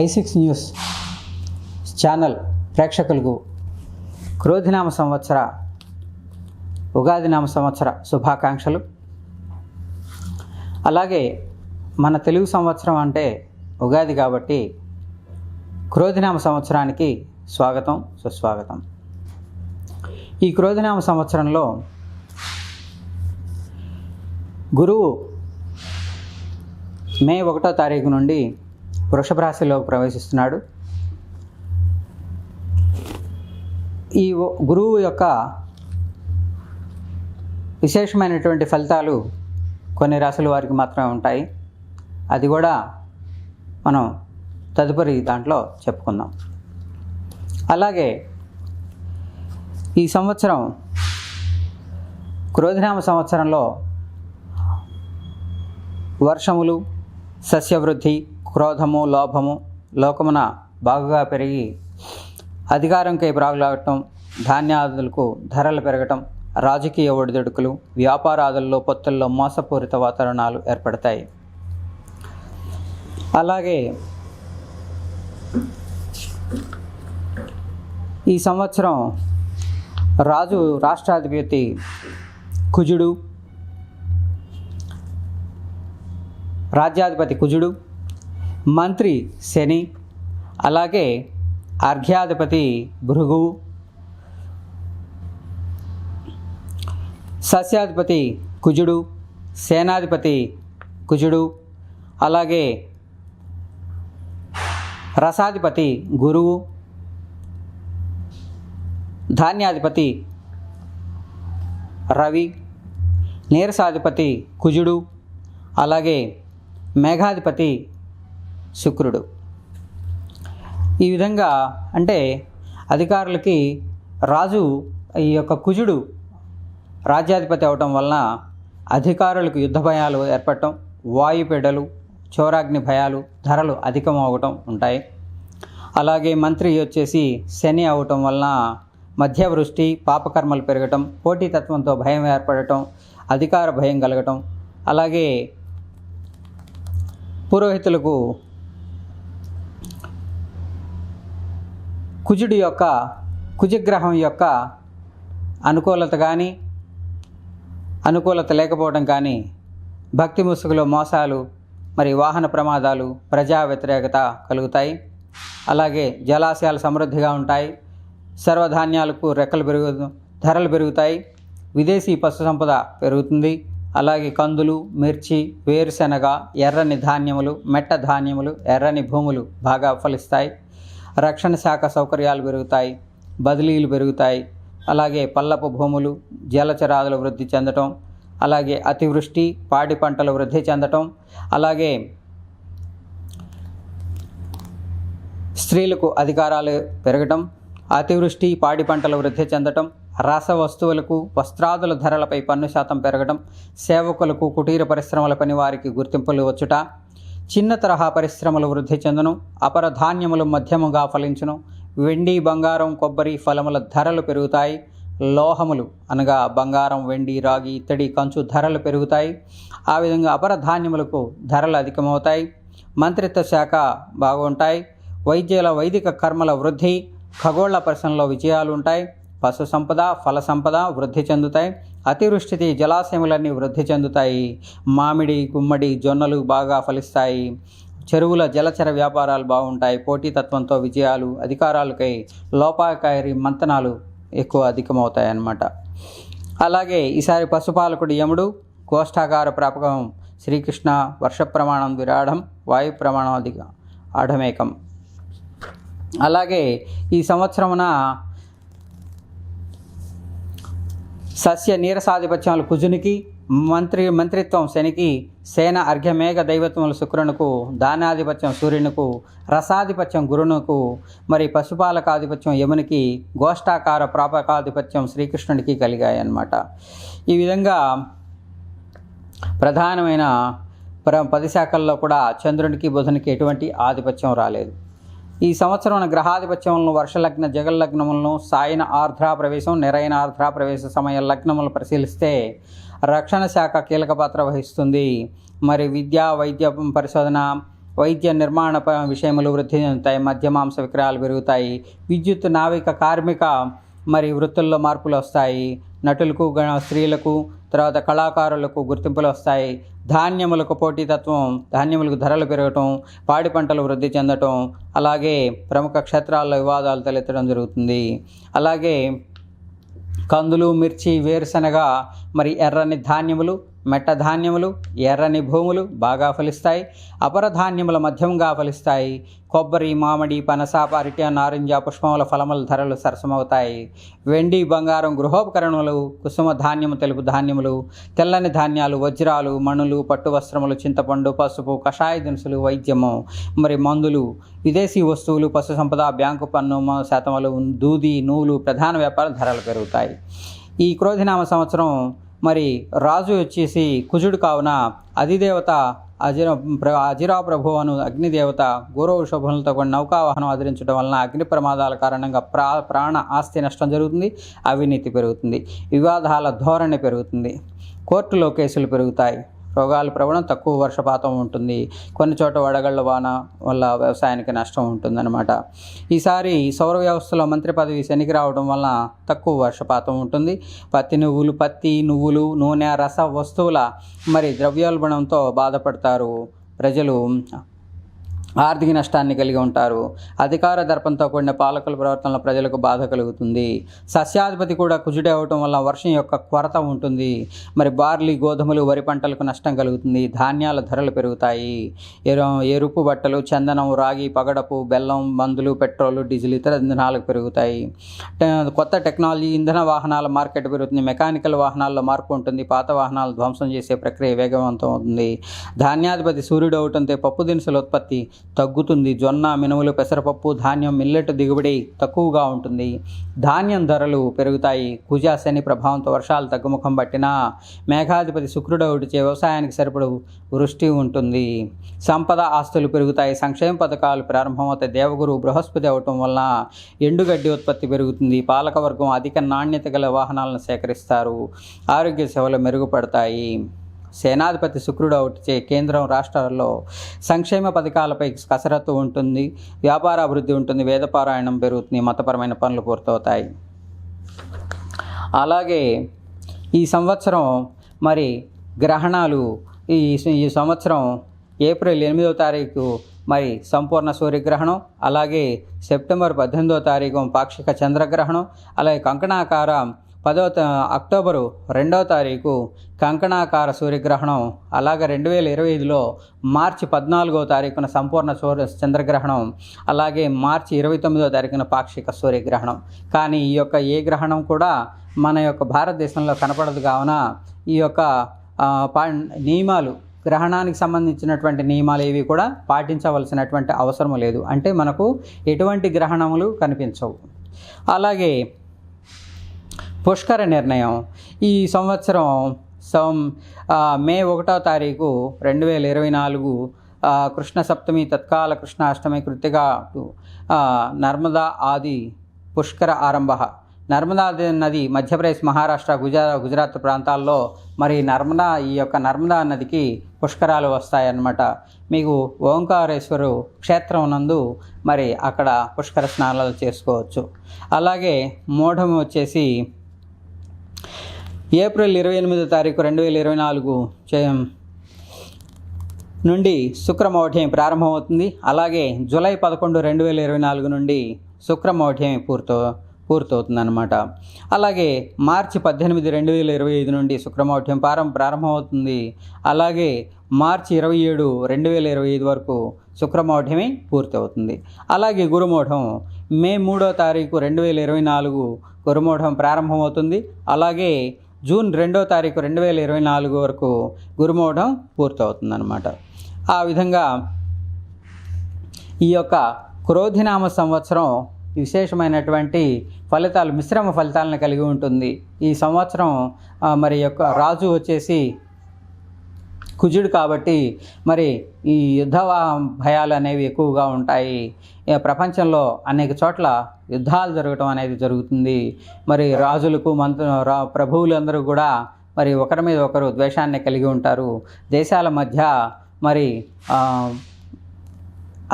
ఐసిక్స్ news channel ప్రేక్షకులకు క్రోధినామ సంవత్సర ఉగాది నామ సంవత్సర శుభాకాంక్షలు. అలాగే మన తెలుగు సంవత్సరం అంటే ఉగాది కాబట్టి క్రోధినామ సంవత్సరానికి స్వాగతం సుస్వాగతం. ఈ క్రోధినామ సంవత్సరంలో గురువు మే ఒకటో తారీఖు నుండి వృషభ రాశిలో ప్రవేశిస్తున్నాడు. ఈ గురువు యొక్క విశేషమైనటువంటి ఫలితాలు కొన్ని రాశుల వారికి మాత్రమే ఉంటాయి. అది కూడా మనం తదుపరి దాంట్లో చెప్పుకుందాం. అలాగే ఈ సంవత్సరం క్రోధినామ సంవత్సరంలో వర్షములు సస్యవృద్ధి క్రోధము లోభము లోకమున బాగుగా పెరిగి అధికారంకై ప్రాగులాడటం ధాన్యాదులకు ధరలు పెరగటం రాజకీయ ఒడిదుడుకులు వ్యాపారాదుల్లో పొత్తుల్లో మోసపూరిత వాతావరణాలు ఏర్పడతాయి. అలాగే ఈ సంవత్సరం రాజు రాష్ట్రాధిపతి కుజుడు రాజ్యాధిపతి కుజుడు మంత్రి శని అలాగే అర్ఘ్యాధిపతి భృగువు సస్యాధిపతి కుజుడు సేనాధిపతి కుజుడు అలాగే రసాధిపతి గురువు ధాన్యాధిపతి రవి నీరసాధిపతి కుజుడు అలాగే మేఘాధిపతి శుక్రుడు. ఈ విధంగా అంటే అధికారులకి రాజు ఈ యొక్క కుజుడు రాజ్యాధిపతి అవటం వలన అధికారులకు యుద్ధ భయాలు ఏర్పడటం వాయుపీడలు చోరాగ్ని భయాలు ధరలు అధికం అవటం ఉంటాయి. అలాగే మంత్రి వచ్చేసి శని అవటం వలన మధ్యవృష్టి పాపకర్మలు పెరగటం పోటీతత్వంతో భయం ఏర్పడటం అధికార భయం కలగటం అలాగే పురోహితులకు కుజుడి యొక్క కుజగ్రహం యొక్క అనుకూలత కానీ అనుకూలత లేకపోవడం కానీ భక్తి ముసుగులో మోసాలు మరి వాహన ప్రమాదాలు ప్రజా వ్యతిరేకత కలుగుతాయి. అలాగే జలాశయాలు సమృద్ధిగా ఉంటాయి. సర్వధాన్యాలకు రెక్కలు పెరుగు ధరలు పెరుగుతాయి. విదేశీ పశు సంపద పెరుగుతుంది. అలాగే కందులు మిర్చి వేరుశెనగ ఎర్రని ధాన్యములు మెట్ట ధాన్యములు ఎర్రని భూములు బాగా ఫలిస్తాయి. రక్షణ శాఖ సౌకర్యాలు పెరుగుతాయి బదిలీలు పెరుగుతాయి. అలాగే పల్లపు భూములు జలచరాదులు వృద్ధి చెందటం అలాగే అతివృష్టి పాడి పంటలు వృద్ధి చెందటం అలాగే స్త్రీలకు అధికారాలు పెరగటం అతివృష్టి పాడి పంటలు వృద్ధి చెందటం రాస వస్తువులకు వస్త్రాదుల ధరలపై పన్ను శాతం పెరగడం సేవకులకు కుటీర పరిశ్రమల పని వారికి గుర్తింపులు వచ్చుట చిన్న తరహా పరిశ్రమలు వృద్ధి చెందును అపర ధాన్యములు మధ్యముగా ఫలించును. వెండి బంగారం కొబ్బరి ఫలముల ధరలు పెరుగుతాయి. లోహములు అనగా బంగారం వెండి రాగి ఇత్తడి కంచు ధరలు పెరుగుతాయి. ఆ విధంగా అపర ధాన్యములకు ధరలు అధికమవుతాయి. మంత్రిత్వ శాఖ బాగుంటాయి. వైద్యుల వైదిక కర్మల వృద్ధి ఖగోళ పరిశ్రమలో విజయాలు ఉంటాయి. పశు సంపద ఫల సంపద వృద్ధి చెందుతాయి. అతివృష్టికి జలాశయములన్నీ వృద్ధి చెందుతాయి. మామిడి గుమ్మడి జొన్నలు బాగా ఫలిస్తాయి. చెరువుల జలచర వ్యాపారాలు బాగుంటాయి. పోటీతత్వంతో విజయాలు అధికారాలకై లోపాకారి మంతనాలు ఎక్కువ అధికమవుతాయన్నమాట. అలాగే ఈసారి పశుపాలకుడు యముడు గోష్ఠాగార ప్రాపకం శ్రీకృష్ణ వర్ష ప్రమాణం విరాడం వాయు ప్రమాణం అధిక ఆడమేకం అలాగే ఈ సంవత్సరమున సస్య నీరసాధిపత్యాలు కుజునికి మంత్రి మంత్రిత్వం శనికి సేన అర్ఘ్యమేఘ దైవత్వములు శుక్రునకు దానాధిపత్యం సూర్యునకు రసాధిపత్యం గురునుకు మరి పశుపాలకాధిపత్యం యమునికి గోష్ఠాకార ప్రాపకాధిపత్యం శ్రీకృష్ణునికి కలిగాయన్నమాట. ఈ విధంగా ప్రధానమైన ప్ర పది శాఖల్లో కూడా చంద్రునికి బుధునికి ఎటువంటి ఆధిపత్యం రాలేదు. ఈ సంవత్సరం గ్రహాధిపత్యములను వర్షలగ్న జగల్లగ్నములను సాయన ఆర్ద్రా ప్రవేశం నిరైన ఆర్ద్రా ప్రవేశ సమయ లగ్నములు పరిశీలిస్తే రక్షణ శాఖ కీలక పాత్ర వహిస్తుంది. మరి విద్య వైద్య పరిశోధన వైద్య నిర్మాణ విషయములు వృద్ధి చెందుతాయి మధ్య మాంస విక్రయాలు పెరుగుతాయి విద్యుత్ నావిక కార్మిక మరి వృత్తుల్లో మార్పులు వస్తాయి. నటులకు స్త్రీలకు తర్వాత కళాకారులకు గుర్తింపులు వస్తాయి. ధాన్యములకు పోటీతత్వం ధాన్యములకు ధరలు పెరగటం పాడి పంటలు వృద్ధి చెందటం అలాగే ప్రముఖ క్షేత్రాల్లో వివాదాలు తలెత్తడం జరుగుతుంది. అలాగే కందులు మిర్చి వేరుశనగ మరి ఎర్రని ధాన్యములు మెట్ట ధాన్యములు ఎర్రని భూములు బాగా ఫలిస్తాయి. అపర ధాన్యముల మధ్యంగా ఫలిస్తాయి. కొబ్బరి మామిడి పనస అరటి నారింజ పుష్పముల ఫలముల ధరలు సరసమవుతాయి. వెండి బంగారం గృహోపకరణములు కుసుమ ధాన్యము తెలుపు ధాన్యములు తెల్లని ధాన్యాలు వజ్రాలు మణులు పట్టు వస్త్రములు చింతపండు పసుపు కషాయ దినుసులు వైద్యము మరి మందులు విదేశీ వస్తువులు పశు సంపద బ్యాంకు పన్ను శాతములు దూది నూలు ప్రధాన వ్యాపార ధరలు పెరుగుతాయి. ఈ క్రోధినామ సంవత్సరం మరి రాజు వచ్చేసి కుజుడు కావున అధిదేవత అజిర అజిరా ప్రభు అను అగ్నిదేవత గౌరవ శుభములతో కూడిన నౌకావాహనం ఆదరించడం వలన అగ్ని ప్రమాదాల కారణంగా ప్రా ప్రాణ ఆస్తి నష్టం జరుగుతుంది అవినీతి పెరుగుతుంది వివాదాల ధోరణి పెరుగుతుంది కోర్టులో కేసులు పెరుగుతాయి. రోగాల ప్రవణం తక్కువ వర్షపాతం ఉంటుంది. కొన్ని చోట వడగళ్ళ వాన వల్ల వ్యవసాయానికి నష్టం ఉంటుందన్నమాట. ఈసారి సౌర వ్యవస్థలో మంత్రి పదవి శనికి రావడం వలన తక్కువ వర్షపాతం ఉంటుంది. పత్తి నువ్వులు పత్తి నువ్వులు నూనె రస వస్తువుల మరి ద్రవ్యోల్బణంతో బాధపడతారు ప్రజలు. ఆర్థిక నష్టాన్ని కలిగి ఉంటారు. అధికార దర్పంతో కూడిన పాలకుల ప్రవర్తనలో ప్రజలకు బాధ కలుగుతుంది. సస్యాధిపతి కూడా కుజుడే అవటం వల్ల వర్షం యొక్క కొరత ఉంటుంది. మరి బార్లీ గోధుమలు వరి పంటలకు నష్టం కలుగుతుంది. ధాన్యాల ధరలు పెరుగుతాయి. ఎరు ఎరుపు బట్టలు చందనం రాగి పగడపు బెల్లం మందులు పెట్రోల్ డీజిల్ ఇతర ఇంధనాలకు పెరుగుతాయి. కొత్త టెక్నాలజీ ఇంధన వాహనాల మార్కెట్ పెరుగుతుంది. మెకానికల్ వాహనాల్లో మార్పు ఉంటుంది. పాత వాహనాలు ధ్వంసం చేసే ప్రక్రియ వేగవంతం అవుతుంది. ధాన్యాధిపతి సూర్యుడు అవటంతో పప్పు దినుసుల ఉత్పత్తి తగ్గుతుంది. జొన్న మినుములు పెసరపప్పు ధాన్యం మిల్లెట్ దిగుబడి తక్కువగా ఉంటుంది. ధాన్యం ధరలు పెరుగుతాయి. కుజా శని ప్రభావంతో వర్షాలు తగ్గుముఖం పట్టినా మేఘాధిపతి శుక్రుడు ఒకటిచే వ్యవసాయానికి సరిపడు వృష్టి ఉంటుంది. సంపద ఆస్తులు పెరుగుతాయి. సంక్షేమ పథకాలు ప్రారంభమవుతాయి. దేవగురు బృహస్పతి అవటం వలన ఎండుగడ్డి ఉత్పత్తి పెరుగుతుంది. పాలకవర్గం అధిక నాణ్యత గల వాహనాలను సేకరిస్తారు. ఆరోగ్య సేవలు మెరుగుపడతాయి. సేనాధిపతి శుక్రుడు ఒకటిచే కేంద్రం రాష్ట్రాల్లో సంక్షేమ పథకాలపై కసరత్తు ఉంటుంది వ్యాపార అభివృద్ధి ఉంటుంది వేదపారాయణం పెరుగుతుంది మతపరమైన పనులు పూర్తవుతాయి. అలాగే ఈ సంవత్సరం మరి గ్రహణాలు ఈ ఈ సంవత్సరం ఏప్రిల్ ఎనిమిదో తారీఖు మరి సంపూర్ణ సూర్యగ్రహణం అలాగే సెప్టెంబర్ పద్దెనిమిదో తారీఖు పాక్షిక చంద్రగ్రహణం అలాగే కంకణాకార పదవ త- అక్టోబరు రెండవ తారీఖు కంకణాకార సూర్యగ్రహణం అలాగే రెండు వేల ఇరవై ఐదులో మార్చి పద్నాలుగో తారీఖున సంపూర్ణ సూర్య చంద్రగ్రహణం అలాగే మార్చి ఇరవై తొమ్మిదో తారీఖున పాక్షిక సూర్యగ్రహణం. కానీ ఈ యొక్క ఏ గ్రహణం కూడా మన యొక్క భారతదేశంలో కనపడదు. కావున ఈ యొక్క పా నియమాలు గ్రహణానికి సంబంధించినటువంటి నియమాలు ఏవి కూడా పాటించవలసినటువంటి అవసరం లేదు. అంటే మనకు ఎటువంటి గ్రహణములు కనిపించవు. అలాగే పుష్కర నిర్ణయం. ఈ సంవత్సరం సం మే ఒకటో తారీఖు రెండు వేల ఇరవై నాలుగు కృష్ణ సప్తమి తత్కాల కృష్ణాష్టమి కృతిక కృతిగా నర్మదా ఆది పుష్కర ఆరంభ. నర్మదా నది మధ్యప్రదేశ్ మహారాష్ట్ర గుజరా గుజరాత్ ప్రాంతాల్లో మరి నర్మదా ఈ యొక్క నర్మదా నదికి పుష్కరాలు వస్తాయన్నమాట. మీకు ఓంకారేశ్వరు క్షేత్రం నందు మరి అక్కడ పుష్కర స్నానాలు చేసుకోవచ్చు. అలాగే మూఢం వచ్చేసి ఏప్రిల్ ఇరవై ఎనిమిదో తారీఖు రెండు వేల ఇరవై నాలుగు నుండి శుక్రమౌఢ్యం ప్రారంభమవుతుంది. అలాగే జూలై పదకొండు రెండు వేల ఇరవై నాలుగు నుండి శుక్రమౌఢ్యం పూర్తవు పూర్తవుతుందన్నమాట. అలాగే మార్చి పద్దెనిమిది రెండు వేల ఇరవై ఐదు నుండి శుక్రమౌఢ్యం ప్రారం ప్రారంభమవుతుంది. అలాగే మార్చి ఇరవై ఏడు రెండు వేల ఇరవై ఐదు వరకు శుక్రమౌఢ్యమే పూర్తవుతుంది. అలాగే గురుమౌఢం మే మూడో తారీఖు రెండు వేల ఇరవై నాలుగు గురుమౌఢం ప్రారంభమవుతుంది. అలాగే జూన్ రెండో తారీఖు రెండు వేల ఇరవై నాలుగు వరకు గురుమోవడం పూర్తవుతుందన్నమాట. ఆ విధంగా ఈ యొక్క క్రోధినామ సంవత్సరం విశేషమైనటువంటి ఫలితాలు మిశ్రమ ఫలితాలను కలిగి ఉంటుంది. ఈ సంవత్సరం మరి యొక్క రాజు వచ్చేసి కుజుడు కాబట్టి మరి ఈ యుద్ధ భయాలు అనేవి ఎక్కువగా ఉంటాయి. ప్రపంచంలో అనేక చోట్ల యుద్ధాలు జరగటం అనేది జరుగుతుంది. మరి రాజులకు మంత్రు రా ప్రభువులందరూ కూడా మరి ఒకరి మీద ఒకరు ద్వేషాన్ని కలిగి ఉంటారు. దేశాల మధ్య మరి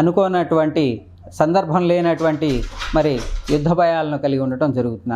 అనుకోనటువంటి సందర్భం లేనటువంటి మరి యుద్ధ భయాలను కలిగి ఉండటం జరుగుతుంది